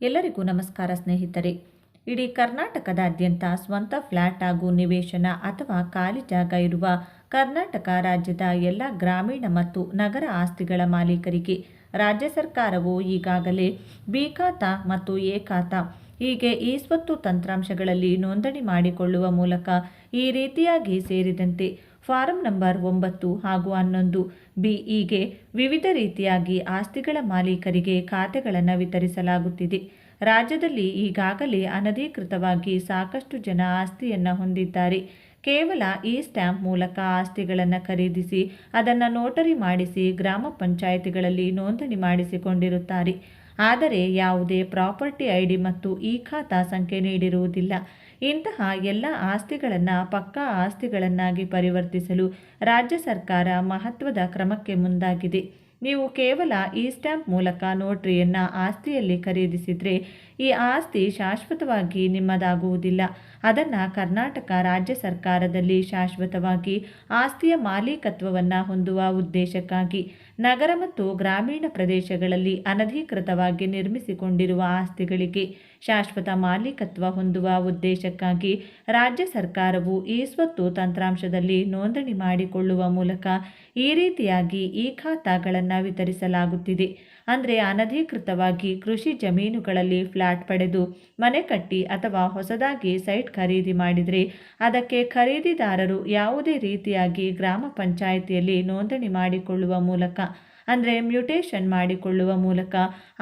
ಎಲ್ಲರಿಗೂ ನಮಸ್ಕಾರ ಸ್ನೇಹಿತರೆ. ಇಡೀ ಕರ್ನಾಟಕದಾದ್ಯಂತ ಸ್ವಂತ ಫ್ಲ್ಯಾಟ್ ಹಾಗೂ ನಿವೇಶನ ಅಥವಾ ಖಾಲಿ ಜಾಗ ಇರುವ ಕರ್ನಾಟಕ ರಾಜ್ಯದ ಎಲ್ಲ ಗ್ರಾಮೀಣ ಮತ್ತು ನಗರ ಆಸ್ತಿಗಳ ಮಾಲೀಕರಿಗೆ ರಾಜ್ಯ ಸರ್ಕಾರವು ಈಗಾಗಲೇ ಬಿ ಖಾತಾ ಮತ್ತು ಎ ಖಾತಾ ಹೀಗೆ ಈ ಸ್ವತ್ತು ತಂತ್ರಾಂಶಗಳಲ್ಲಿ ನೋಂದಣಿ ಮಾಡಿಕೊಳ್ಳುವ ಮೂಲಕ ಈ ರೀತಿಯಾಗಿ ಸೇರಿದಂತೆ ಫಾರಂ ನಂಬರ್ ಒಂಬತ್ತು ಹಾಗೂ ಹನ್ನೊಂದು, ಬಿಇಗೆ ವಿವಿಧ ರೀತಿಯಾಗಿ ಆಸ್ತಿಗಳ ಮಾಲೀಕರಿಗೆ ಖಾತೆಗಳನ್ನು ವಿತರಿಸಲಾಗುತ್ತಿದೆ. ರಾಜ್ಯದಲ್ಲಿ ಈಗಾಗಲೇ ಅನಧಿಕೃತವಾಗಿ ಸಾಕಷ್ಟು ಜನ ಆಸ್ತಿಯನ್ನು ಹೊಂದಿದ್ದಾರೆ. ಕೇವಲ ಈ ಸ್ಟ್ಯಾಂಪ್ ಮೂಲಕ ಆಸ್ತಿಗಳನ್ನು ಖರೀದಿಸಿ ಅದನ್ನು ನೋಟರಿ ಮಾಡಿಸಿ ಗ್ರಾಮ ಪಂಚಾಯಿತಿಗಳಲ್ಲಿ ನೋಂದಣಿ ಮಾಡಿಸಿಕೊಂಡಿರುತ್ತಾರೆ. ಆದರೆ ಯಾವುದೇ ಪ್ರಾಪರ್ಟಿ ಐ ಡಿ ಮತ್ತು ಇ ಖಾತಾ ಸಂಖ್ಯೆ ನೀಡಿರುವುದಿಲ್ಲ. ಇಂತಹ ಎಲ್ಲ ಆಸ್ತಿಗಳನ್ನು ಪಕ್ಕಾ ಆಸ್ತಿಗಳನ್ನಾಗಿ ಪರಿವರ್ತಿಸಲು ರಾಜ್ಯ ಸರ್ಕಾರ ಮಹತ್ವದ ಕ್ರಮಕ್ಕೆ ಮುಂದಾಗಿದೆ. ನೀವು ಕೇವಲ ಈ ಸ್ಟ್ಯಾಂಪ್ ಮೂಲಕ ನೋಟ್ರಿಯನ್ನು ಆಸ್ತಿಯಲ್ಲಿ ಖರೀದಿಸಿದರೆ ಈ ಆಸ್ತಿ ಶಾಶ್ವತವಾಗಿ ನಿಮ್ಮದಾಗುವುದಿಲ್ಲ. ಅದನ್ನು ಕರ್ನಾಟಕ ರಾಜ್ಯ ಸರ್ಕಾರದಲ್ಲಿ ಶಾಶ್ವತವಾಗಿ ಆಸ್ತಿಯ ಮಾಲೀಕತ್ವವನ್ನು ಹೊಂದುವ ಉದ್ದೇಶಕ್ಕಾಗಿ ನಗರ ಮತ್ತು ಗ್ರಾಮೀಣ ಪ್ರದೇಶಗಳಲ್ಲಿ ಅನಧಿಕೃತವಾಗಿ ನಿರ್ಮಿಸಿಕೊಂಡಿರುವ ಆಸ್ತಿಗಳಿಗೆ ಶಾಶ್ವತ ಮಾಲೀಕತ್ವ ಹೊಂದುವ ಉದ್ದೇಶಕ್ಕಾಗಿ ರಾಜ್ಯ ಸರ್ಕಾರವು ಈ ಸ್ವತ್ತು ತಂತ್ರಾಂಶದಲ್ಲಿ ನೋಂದಣಿ ಮಾಡಿಕೊಳ್ಳುವ ಮೂಲಕ ಈ ರೀತಿಯಾಗಿ ಈ ಖಾತಾಗಳನ್ನು ವಿತರಿಸಲಾಗುತ್ತಿದೆ. ಅಂದರೆ ಅನಧಿಕೃತವಾಗಿ ಕೃಷಿ ಜಮೀನುಗಳಲ್ಲಿ ಫ್ಲಾಟ್ ಪಡೆದು ಮನೆ ಕಟ್ಟಿ ಅಥವಾ ಹೊಸದಾಗಿ ಸೈಟ್ ಖರೀದಿ ಮಾಡಿದರೆ ಅದಕ್ಕೆ ಖರೀದಿದಾರರು ಯಾವುದೇ ರೀತಿಯಾಗಿ ಗ್ರಾಮ ಪಂಚಾಯಿತಿಯಲ್ಲಿ ನೋಂದಣಿ ಮಾಡಿಕೊಳ್ಳುವ ಮೂಲಕ, ಅಂದರೆ ಮ್ಯೂಟೇಷನ್ ಮಾಡಿಕೊಳ್ಳುವ ಮೂಲಕ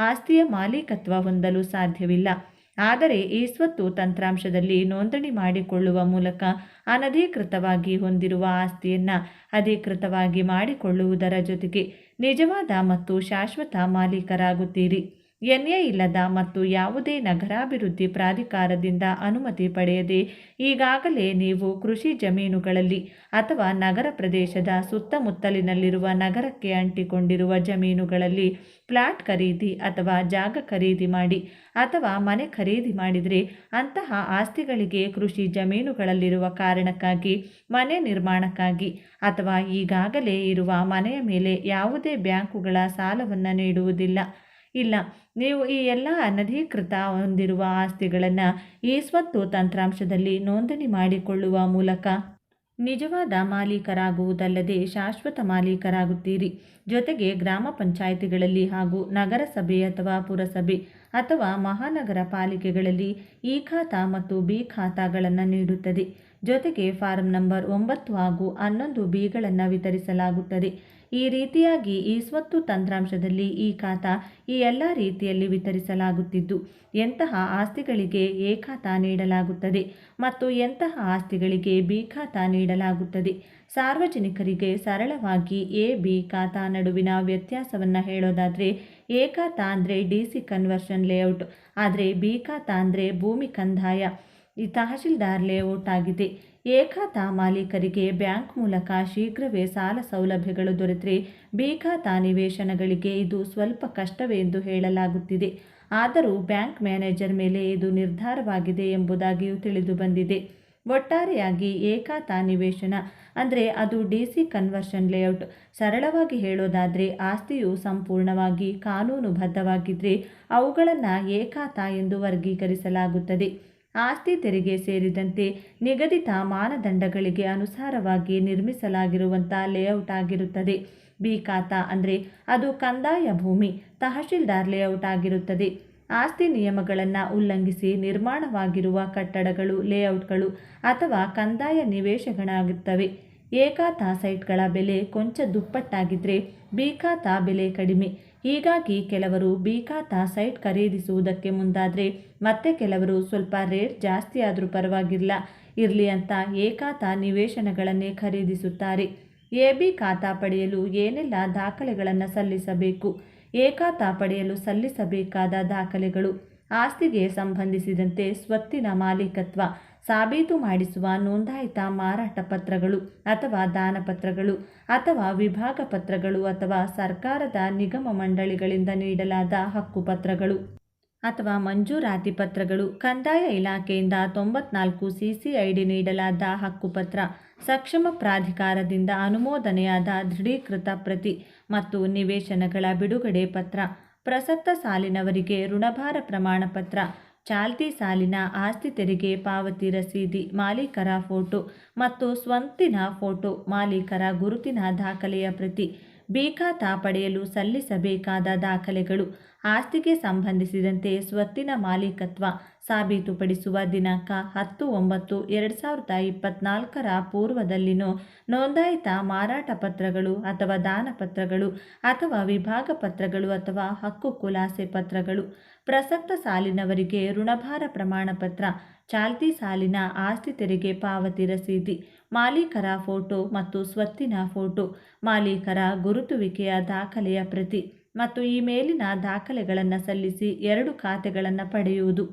ಆಸ್ತಿಯ ಮಾಲೀಕತ್ವ ಹೊಂದಲು ಸಾಧ್ಯವಿಲ್ಲ. ಆದರೆ ಈ ಸ್ವತ್ತು ತಂತ್ರಾಂಶದಲ್ಲಿ ನೋಂದಣಿ ಮಾಡಿಕೊಳ್ಳುವ ಮೂಲಕ ಅನಧಿಕೃತವಾಗಿ ಹೊಂದಿರುವ ಆಸ್ತಿಯನ್ನು ಅಧಿಕೃತವಾಗಿ ಮಾಡಿಕೊಳ್ಳುವುದರ ಜೊತೆಗೆ ನಿಜವಾದ ಮತ್ತು ಶಾಶ್ವತ ಮಾಲೀಕರಾಗುತ್ತೀರಿ. ಎನ್ಎ ಇಲ್ಲದ ಮತ್ತು ಯಾವುದೇ ನಗರಾಭಿವೃದ್ಧಿ ಪ್ರಾಧಿಕಾರದಿಂದ ಅನುಮತಿ ಪಡೆಯದೆ ಈಗಾಗಲೇ ನೀವು ಕೃಷಿ ಜಮೀನುಗಳಲ್ಲಿ ಅಥವಾ ನಗರ ಪ್ರದೇಶದ ಸುತ್ತಮುತ್ತಲಿನಲ್ಲಿರುವ ನಗರಕ್ಕೆ ಅಂಟಿಕೊಂಡಿರುವ ಜಮೀನುಗಳಲ್ಲಿ ಫ್ಲ್ಯಾಟ್ ಖರೀದಿ ಅಥವಾ ಜಾಗ ಖರೀದಿ ಮಾಡಿ ಅಥವಾ ಮನೆ ಖರೀದಿ ಮಾಡಿದರೆ ಅಂತಹ ಆಸ್ತಿಗಳಿಗೆ ಕೃಷಿ ಜಮೀನುಗಳಲ್ಲಿರುವ ಕಾರಣಕ್ಕಾಗಿ, ಮನೆ ನಿರ್ಮಾಣಕ್ಕಾಗಿ ಅಥವಾ ಈಗಾಗಲೇ ಇರುವ ಮನೆಯ ಮೇಲೆ ಯಾವುದೇ ಬ್ಯಾಂಕುಗಳ ಸಾಲವನ್ನು ನೀಡುವುದಿಲ್ಲ. ಇಲ್ಲ. ನೀವು ಈ ಎಲ್ಲ ಅನಧಿಕೃತ ಹೊಂದಿರುವ ಆಸ್ತಿಗಳನ್ನು ಈ ಸ್ವತ್ತು ತಂತ್ರಾಂಶದಲ್ಲಿ ನೋಂದಣಿ ಮಾಡಿಕೊಳ್ಳುವ ಮೂಲಕ ನಿಜವಾದ ಮಾಲೀಕರಾಗುವುದಲ್ಲದೆ ಶಾಶ್ವತ ಮಾಲೀಕರಾಗುತ್ತೀರಿ. ಜೊತೆಗೆ ಗ್ರಾಮ ಪಂಚಾಯಿತಿಗಳಲ್ಲಿ ಹಾಗೂ ನಗರಸಭೆ ಅಥವಾ ಪುರಸಭೆ ಅಥವಾ ಮಹಾನಗರ ಪಾಲಿಕೆಗಳಲ್ಲಿ ಈ ಖಾತಾ ಮತ್ತು ಬಿ ಖಾತಾಗಳನ್ನು ನೀಡುತ್ತದೆ. ಜೊತೆಗೆ ಫಾರಂ ನಂಬರ್ ಒಂಬತ್ತು ಹಾಗೂ ಹನ್ನೊಂದು ಬಿಗಳನ್ನು ವಿತರಿಸಲಾಗುತ್ತದೆ. ಈ ರೀತಿಯಾಗಿ ಈ ಸ್ವತ್ತು ತಂತ್ರಾಂಶದಲ್ಲಿ ಈ ಖಾತಾ ಈ ಎಲ್ಲ ರೀತಿಯಲ್ಲಿ ವಿತರಿಸಲಾಗುತ್ತಿದ್ದು, ಎಂತಹ ಆಸ್ತಿಗಳಿಗೆ ಎ ಖಾತಾ ನೀಡಲಾಗುತ್ತದೆ ಮತ್ತು ಎಂತಹ ಆಸ್ತಿಗಳಿಗೆ ಬಿ ಖಾತಾ ನೀಡಲಾಗುತ್ತದೆ. ಸಾರ್ವಜನಿಕರಿಗೆ ಸರಳವಾಗಿ ಎ, ಬಿ ಖಾತಾ ನಡುವಿನ ವ್ಯತ್ಯಾಸವನ್ನು ಹೇಳೋದಾದರೆ, ಎ ಖಾತಾ ಅಂದರೆ ಡಿ ಸಿ ಕನ್ವರ್ಷನ್ ಲೇಔಟ್, ಆದರೆ ಬಿ ಖಾತಾ ಅಂದರೆ ಭೂಮಿ ಕಂದಾಯ. ಈ ತಹಶೀಲ್ದಾರ್ ಲೇಔಟ್ ಆಗಿದೆ ಏಖಾತಾ ಮಾಲೀಕರಿಗೆ ಬ್ಯಾಂಕ್ ಮೂಲಕ ಶೀಘ್ರವೇ ಸಾಲ ಸೌಲಭ್ಯಗಳು ದೊರೆತರೆ ಬಿ ಖಾತಾ ನಿವೇಶನಗಳಿಗೆ ಇದು ಸ್ವಲ್ಪ ಕಷ್ಟವೇ ಎಂದು ಹೇಳಲಾಗುತ್ತಿದೆ. ಆದರೂ ಬ್ಯಾಂಕ್ ಮ್ಯಾನೇಜರ್ ಮೇಲೆ ಇದು ನಿರ್ಧಾರವಾಗಿದೆ ಎಂಬುದಾಗಿಯೂ ತಿಳಿದು ಬಂದಿದೆ. ಒಟ್ಟಾರೆಯಾಗಿ ಏಕಾತಾ ನಿವೇಶನ ಅಂದರೆ ಅದು ಡಿ ಸಿ ಕನ್ವರ್ಷನ್ ಲೇಔಟ್. ಸರಳವಾಗಿ ಹೇಳೋದಾದರೆ ಆಸ್ತಿಯು ಸಂಪೂರ್ಣವಾಗಿ ಕಾನೂನುಬದ್ಧವಾಗಿದ್ದರೆ ಅವುಗಳನ್ನು ಏಕಾತಾ ಎಂದು ವರ್ಗೀಕರಿಸಲಾಗುತ್ತದೆ. ಆಸ್ತಿ ತೆರಿಗೆ ಸೇರಿದಂತೆ ನಿಗದಿತ ಮಾನದಂಡಗಳಿಗೆ ಅನುಸಾರವಾಗಿ ನಿರ್ಮಿಸಲಾಗಿರುವಂಥ ಲೇಔಟ್ ಆಗಿರುತ್ತದೆ. ಬಿ ಖಾತ ಅಂದರೆ ಅದು ಕಂದಾಯ ಭೂಮಿ, ತಹಶೀಲ್ದಾರ್ ಲೇಔಟ್ ಆಗಿರುತ್ತದೆ. ಆಸ್ತಿ ನಿಯಮಗಳನ್ನು ಉಲ್ಲಂಘಿಸಿ ನಿರ್ಮಾಣವಾಗಿರುವ ಕಟ್ಟಡಗಳು, ಲೇಔಟ್ಗಳು ಅಥವಾ ಕಂದಾಯ ನಿವೇಶಗಳಾಗುತ್ತವೆ ಏಕಾತಾ ಸೈಟ್ಗಳ ಬೆಲೆ ಕೊಂಚ ದುಪ್ಪಟ್ಟಾಗಿದ್ದರೆ ಬಿ ಬೆಲೆ ಕಡಿಮೆ. ಹೀಗಾಗಿ ಕೆಲವರು ಬಿ ಸೈಟ್ ಖರೀದಿಸುವುದಕ್ಕೆ ಮುಂದಾದರೆ ಮತ್ತೆ ಕೆಲವರು ಸ್ವಲ್ಪ ರೇಟ್ ಜಾಸ್ತಿ ಆದರೂ ಪರವಾಗಿಲ್ಲ. ಇರಲಿ ಅಂತ ಏಕಾತ ನಿವೇಶನಗಳನ್ನೇ ಖರೀದಿಸುತ್ತಾರೆ. ಎ ಬಿ ಖಾತಾ ಪಡೆಯಲು ಏನೆಲ್ಲ ದಾಖಲೆಗಳನ್ನು ಸಲ್ಲಿಸಬೇಕು? ಏಕಾತ ಪಡೆಯಲು ಸಲ್ಲಿಸಬೇಕಾದ ದಾಖಲೆಗಳು? ಆಸ್ತಿಗೆ ಸಂಬಂಧಿಸಿದಂತೆ ಸ್ವತ್ತಿನ ಮಾಲೀಕತ್ವ ಸಾಬೀತು ಮಾಡಿಸುವ ನೋಂದಾಯಿತ ಮಾರಾಟ ಪತ್ರಗಳು ಅಥವಾ ದಾನಪತ್ರಗಳು ಅಥವಾ ವಿಭಾಗ ಪತ್ರಗಳು ಅಥವಾ ಸರ್ಕಾರದ ನಿಗಮ ಮಂಡಳಿಗಳಿಂದ ನೀಡಲಾದ ಹಕ್ಕುಪತ್ರಗಳು ಅಥವಾ ಮಂಜೂರಾತಿ ಪತ್ರಗಳು ಕಂದಾಯ ಇಲಾಖೆಯಿಂದ ತೊಂಬತ್ನಾಲ್ಕು ಸಿಸಿಐಡಿ ನೀಡಲಾದ ಹಕ್ಕುಪತ್ರ ಸಕ್ಷಮ ಪ್ರಾಧಿಕಾರದಿಂದ ಅನುಮೋದನೆಯಾದ ದೃಢೀಕೃತ ಪ್ರತಿ ಮತ್ತು ನಿವೇಶನಗಳ ಬಿಡುಗಡೆ ಪತ್ರ ಪ್ರಸಕ್ತ ಸಾಲಿನವರಿಗೆ ಋಣಭಾರ ಪ್ರಮಾಣಪತ್ರ ಚಾಲ್ತಿ ಸಾಲಿನ ಆಸ್ತಿ ತೆರಿಗೆ ಪಾವತಿ ರಸೀದಿ ಮಾಲೀಕರ ಫೋಟೋ ಮತ್ತು ಸ್ವಂತಿನ ಫೋಟೋ ಮಾಲೀಕರ ಗುರುತಿನ ದಾಖಲೆಯ ಪ್ರತಿ ಬಿ ಖಾತಾ ಪಡೆಯಲು ಸಲ್ಲಿಸಬೇಕಾದ ದಾಖಲೆಗಳು, ಆಸ್ತಿಗೆ ಸಂಬಂಧಿಸಿದಂತೆ ಸ್ವತ್ತಿನ ಮಾಲೀಕತ್ವ ಸಾಬೀತುಪಡಿಸುವ ದಿನಾಂಕ ಹತ್ತು ಒಂಬತ್ತು ಎರಡು ಸಾವಿರದ ಇಪ್ಪತ್ನಾಲ್ಕರ ಪೂರ್ವದಲ್ಲಿನೋ, ನೋಂದಾಯಿತ ಮಾರಾಟ ಪತ್ರಗಳು ಅಥವಾ ದಾನ ಪತ್ರಗಳು ಅಥವಾ ವಿಭಾಗ ಪತ್ರಗಳು ಅಥವಾ ಹಕ್ಕು ಖುಲಾಸೆ ಪತ್ರಗಳು, ಪ್ರಸಕ್ತ ಸಾಲಿನವರಿಗೆ ಋಣಭಾರ ಪ್ರಮಾಣಪತ್ರ, ಚಾಲ್ತಿ ಸಾಲಿನ ಆಸ್ತಿ ತೆರಿಗೆ ಪಾವತಿ ರಸೀದಿ ಮಾಲೀಕರ ಫೋಟೋ ಮತ್ತು ಸ್ವತ್ತಿನ ಫೋಟೋ, ಮಾಲೀಕರ ಗುರುತುವಿಕೆಯ ದಾಖಲೆಯ ಪ್ರತಿ ಮತ್ತು ಈ ಮೇಲಿನ ದಾಖಲೆಗಳನ್ನು ಸಲ್ಲಿಸಿ ಎರಡು ಖಾತೆಗಳನ್ನು ಪಡೆಯುವುದು.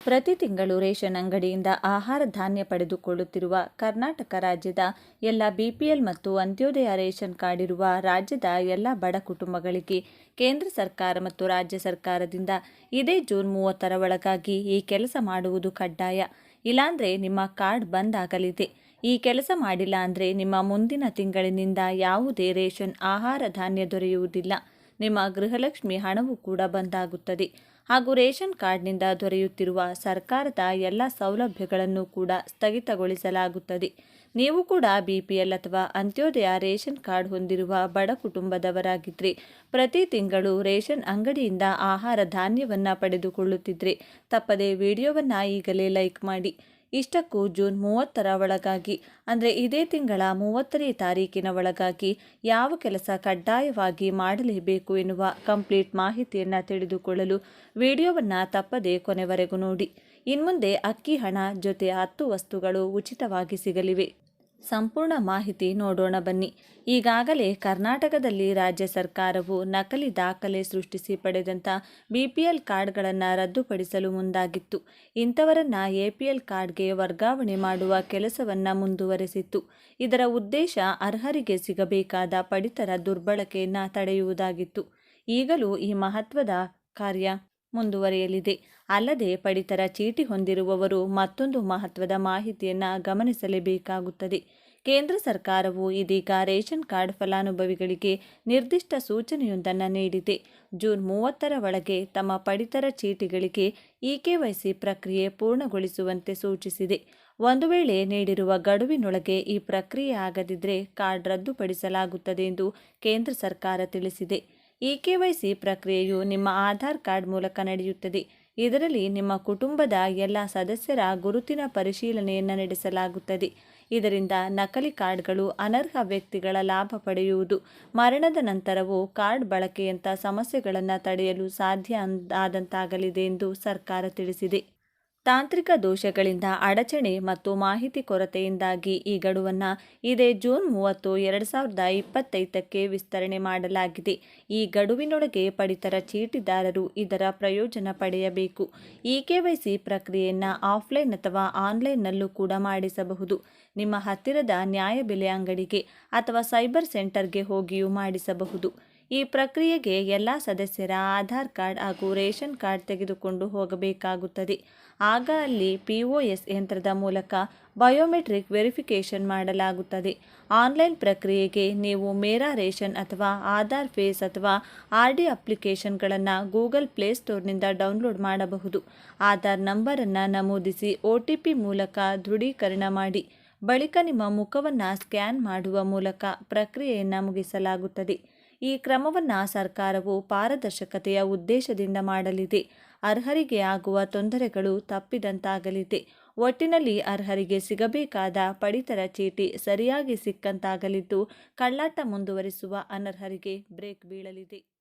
ಪ್ರತಿ ತಿಂಗಳು ರೇಷನ್ ಅಂಗಡಿಯಿಂದ ಆಹಾರ ಧಾನ್ಯ ಪಡೆದುಕೊಳ್ಳುತ್ತಿರುವ ಕರ್ನಾಟಕ ರಾಜ್ಯದ ಎಲ್ಲ ಬಿಪಿಎಲ್ ಮತ್ತು ಅಂತ್ಯೋದಯ ರೇಷನ್ ಕಾರ್ಡ್ ಇರುವ ರಾಜ್ಯದ ಎಲ್ಲ ಬಡ ಕುಟುಂಬಗಳಿಗೆ ಕೇಂದ್ರ ಸರ್ಕಾರ ಮತ್ತು ರಾಜ್ಯ ಸರ್ಕಾರದಿಂದ ಇದೇ ಜೂನ್ ಮೂವತ್ತರ ಒಳಗಾಗಿ ಈ ಕೆಲಸ ಮಾಡುವುದು ಕಡ್ಡಾಯ. ಇಲ್ಲಾಂದರೆ ನಿಮ್ಮ ಕಾರ್ಡ್ ಬಂದ್ ಆಗಲಿದೆ. ಈ ಕೆಲಸ ಮಾಡಿಲ್ಲ ಅಂದರೆ ನಿಮ್ಮ ಮುಂದಿನ ತಿಂಗಳಿನಿಂದ ಯಾವುದೇ ರೇಷನ್ ಆಹಾರ ಧಾನ್ಯ ದೊರೆಯುವುದಿಲ್ಲ. ನಿಮ್ಮ ಗೃಹಲಕ್ಷ್ಮಿ ಹಣವು ಕೂಡ ಬಂದಾಗುತ್ತದೆ. ಹಾಗೂ ರೇಷನ್ ಕಾರ್ಡ್ನಿಂದ ದೊರೆಯುತ್ತಿರುವ ಸರ್ಕಾರದ ಎಲ್ಲ ಸೌಲಭ್ಯಗಳನ್ನು ಕೂಡ ಸ್ಥಗಿತಗೊಳಿಸಲಾಗುತ್ತದೆ. ನೀವು ಕೂಡ ಬಿ ಪಿ ಎಲ್ ಅಥವಾ ಅಂತ್ಯೋದಯ ರೇಷನ್ ಕಾರ್ಡ್ ಹೊಂದಿರುವ ಬಡ ಕುಟುಂಬದವರಾಗಿದ್ದರೆ ಪ್ರತಿ ತಿಂಗಳು ರೇಷನ್ ಅಂಗಡಿಯಿಂದ ಆಹಾರ ಧಾನ್ಯವನ್ನು ಪಡೆದುಕೊಳ್ಳುತ್ತಿದ್ದರೆ ತಪ್ಪದೆ ವಿಡಿಯೋವನ್ನು ಈಗಲೇ ಲೈಕ್ ಮಾಡಿ. ಇಷ್ಟಕ್ಕೂ ಜೂನ್ ಮೂವತ್ತರ ಒಳಗಾಗಿ, ಅಂದರೆ ಇದೇ ತಿಂಗಳ ಮೂವತ್ತನೇ ತಾರೀಕಿನ ಒಳಗಾಗಿ ಯಾವ ಕೆಲಸ ಕಡ್ಡಾಯವಾಗಿ ಮಾಡಲೇಬೇಕು ಎನ್ನುವ ಕಂಪ್ಲೀಟ್ ಮಾಹಿತಿಯನ್ನು ತಿಳಿದುಕೊಳ್ಳಲು ವಿಡಿಯೋವನ್ನು ತಪ್ಪದೇ ಕೊನೆವರೆಗೂ ನೋಡಿ. ಇನ್ಮುಂದೆ ಅಕ್ಕಿ ಹಣ ಜೊತೆ ಹತ್ತು ವಸ್ತುಗಳು ಉಚಿತವಾಗಿ ಸಿಗಲಿವೆ. ಸಂಪೂರ್ಣ ಮಾಹಿತಿ ನೋಡೋಣ ಬನ್ನಿ. ಈಗಾಗಲೇ ಕರ್ನಾಟಕದಲ್ಲಿ ರಾಜ್ಯ ಸರ್ಕಾರವು ನಕಲಿ ದಾಖಲೆ ಸೃಷ್ಟಿಸಿ ಪಡೆದಂಥ ಬಿ ಪಿ ಎಲ್ ಕಾರ್ಡ್ಗಳನ್ನು ರದ್ದುಪಡಿಸಲು ಮುಂದಾಗಿತ್ತು. ಇಂಥವರನ್ನು ಎ ಪಿ ಎಲ್ ಕಾರ್ಡ್ಗೆ ವರ್ಗಾವಣೆ ಮಾಡುವ ಕೆಲಸವನ್ನು ಮುಂದುವರೆಸಿತ್ತು. ಇದರ ಉದ್ದೇಶ ಅರ್ಹರಿಗೆ ಸಿಗಬೇಕಾದ ಪಡಿತರ ದುರ್ಬಳಕೆಯನ್ನು ತಡೆಯುವುದಾಗಿತ್ತು. ಈಗಲೂ ಈ ಮಹತ್ವದ ಕಾರ್ಯ ಮುಂದುವರಿಯಲಿದೆ. ಅಲ್ಲದೆ ಪಡಿತರ ಚೀಟಿ ಹೊಂದಿರುವವರು ಮತ್ತೊಂದು ಮಹತ್ವದ ಮಾಹಿತಿಯನ್ನು ಗಮನಿಸಲೇಬೇಕಾಗುತ್ತದೆ. ಕೇಂದ್ರ ಸರ್ಕಾರವು ಇದೀಗ ರೇಷನ್ ಕಾರ್ಡ್ ಫಲಾನುಭವಿಗಳಿಗೆ ನಿರ್ದಿಷ್ಟ ಸೂಚನೆಯೊಂದನ್ನು ನೀಡಿದೆ. ಜೂನ್ ಮೂವತ್ತರ ಒಳಗೆ ತಮ್ಮ ಪಡಿತರ ಚೀಟಿಗಳಿಗೆ ಇ ಸಿ ಪ್ರಕ್ರಿಯೆ ಪೂರ್ಣಗೊಳಿಸುವಂತೆ ಸೂಚಿಸಿದೆ. ಒಂದು ವೇಳೆ ನೀಡಿರುವ ಗಡುವಿನೊಳಗೆ ಈ ಪ್ರಕ್ರಿಯೆ ಆಗದಿದ್ದರೆ ಕಾರ್ಡ್ ರದ್ದುಪಡಿಸಲಾಗುತ್ತದೆ ಎಂದು ಕೇಂದ್ರ ಸರ್ಕಾರ ತಿಳಿಸಿದೆ. ಇ ಸಿ ಪ್ರಕ್ರಿಯೆಯು ನಿಮ್ಮ ಆಧಾರ್ ಕಾರ್ಡ್ ಮೂಲಕ ನಡೆಯುತ್ತದೆ. ಇದರಲ್ಲಿ ನಿಮ್ಮ ಕುಟುಂಬದ ಎಲ್ಲ ಸದಸ್ಯರ ಗುರುತಿನ ಪರಿಶೀಲನೆಯನ್ನು ನಡೆಸಲಾಗುತ್ತದೆ. ಇದರಿಂದ ನಕಲಿ ಕಾರ್ಡ್ಗಳು ಅನರ್ಹ ವ್ಯಕ್ತಿಗಳ ಲಾಭ ಪಡೆಯುವುದು. ಮರಣದ ನಂತರವೂ ಕಾರ್ಡ್ ಬಳಕೆಯಂಥ ಸಮಸ್ಯೆಗಳನ್ನು ತಡೆಯಲು ಸಾಧ್ಯ ಆದಂತಾಗಲಿದೆ ಎಂದು ಸರ್ಕಾರ ತಿಳಿಸಿದೆ. ತಾಂತ್ರಿಕ ದೋಷಗಳಿಂದ ಅಡಚಣೆ ಮತ್ತು ಮಾಹಿತಿ ಕೊರತೆಯಿಂದಾಗಿ ಈ ಗಡುವನ್ನು ಇದೇ ಜೂನ್ ಮೂವತ್ತು, ಎರಡು ಸಾವಿರದ ಇಪ್ಪತ್ತೈದಕ್ಕೆ ವಿಸ್ತರಣೆ ಮಾಡಲಾಗಿದೆ. ಈ ಗಡುವಿನೊಳಗೆ ಪಡಿತರ ಚೀಟಿದಾರರು ಇದರ ಪ್ರಯೋಜನ ಪಡೆಯಬೇಕು. ಈ ಕೆವೈಸಿ ಪ್ರಕ್ರಿಯೆಯನ್ನು ಆಫ್ಲೈನ್ ಅಥವಾ ಆನ್ಲೈನ್ನಲ್ಲೂ ಕೂಡ ಮಾಡಿಸಬಹುದು. ನಿಮ್ಮ ಹತ್ತಿರದ ನ್ಯಾಯಬೆಲೆ ಅಂಗಡಿಗೆ ಅಥವಾ ಸೈಬರ್ ಸೆಂಟರ್ಗೆ ಹೋಗಿಯೂ ಮಾಡಿಸಬಹುದು. ಈ ಪ್ರಕ್ರಿಯೆಗೆ ಎಲ್ಲ ಸದಸ್ಯರ ಆಧಾರ್ ಕಾರ್ಡ್ ಹಾಗೂ ರೇಷನ್ ಕಾರ್ಡ್ ತೆಗೆದುಕೊಂಡು ಹೋಗಬೇಕಾಗುತ್ತದೆ. ಆಗ ಅಲ್ಲಿ ಪಿ ಒ ಎಸ್ ಯಂತ್ರದ ಮೂಲಕ ಬಯೋಮೆಟ್ರಿಕ್ ವೆರಿಫಿಕೇಷನ್ ಮಾಡಲಾಗುತ್ತದೆ. ಆನ್ಲೈನ್ ಪ್ರಕ್ರಿಯೆಗೆ ನೀವು ಮೇರಾ ರೇಷನ್ ಅಥವಾ ಆಧಾರ್ ಫೇಸ್ ಅಥವಾ ಆರ್ ಡಿ ಅಪ್ಲಿಕೇಶನ್ಗಳನ್ನು ಗೂಗಲ್ ಪ್ಲೇ ಸ್ಟೋರ್ನಿಂದ ಡೌನ್ಲೋಡ್ ಮಾಡಬಹುದು. ಆಧಾರ್ ನಂಬರನ್ನು ನಮೂದಿಸಿ ಒ ಟಿ ಪಿ ಮೂಲಕ ದೃಢೀಕರಣ ಮಾಡಿ, ಬಳಿಕ ನಿಮ್ಮ ಮುಖವನ್ನು ಸ್ಕ್ಯಾನ್ ಮಾಡುವ ಮೂಲಕ ಪ್ರಕ್ರಿಯೆಯನ್ನು ಮುಗಿಸಲಾಗುತ್ತದೆ. ಈ ಕ್ರಮವನ್ನು ಸರ್ಕಾರವು ಪಾರದರ್ಶಕತೆಯ ಉದ್ದೇಶದಿಂದ ಮಾಡಲಿದೆ. ಅರ್ಹರಿಗೆ ಆಗುವ ತೊಂದರೆಗಳು ತಪ್ಪಿದಂತಾಗಲಿದೆ. ಒಟ್ಟಿನಲ್ಲಿ ಅರ್ಹರಿಗೆ ಸಿಗಬೇಕಾದ ಪಡಿತರ ಚೀಟಿ ಸರಿಯಾಗಿ ಸಿಕ್ಕಂತಾಗಲಿದ್ದು, ಕಳ್ಳಾಟ ಮುಂದುವರಿಸುವ ಅನರ್ಹರಿಗೆ ಬ್ರೇಕ್ ಬೀಳಲಿದೆ.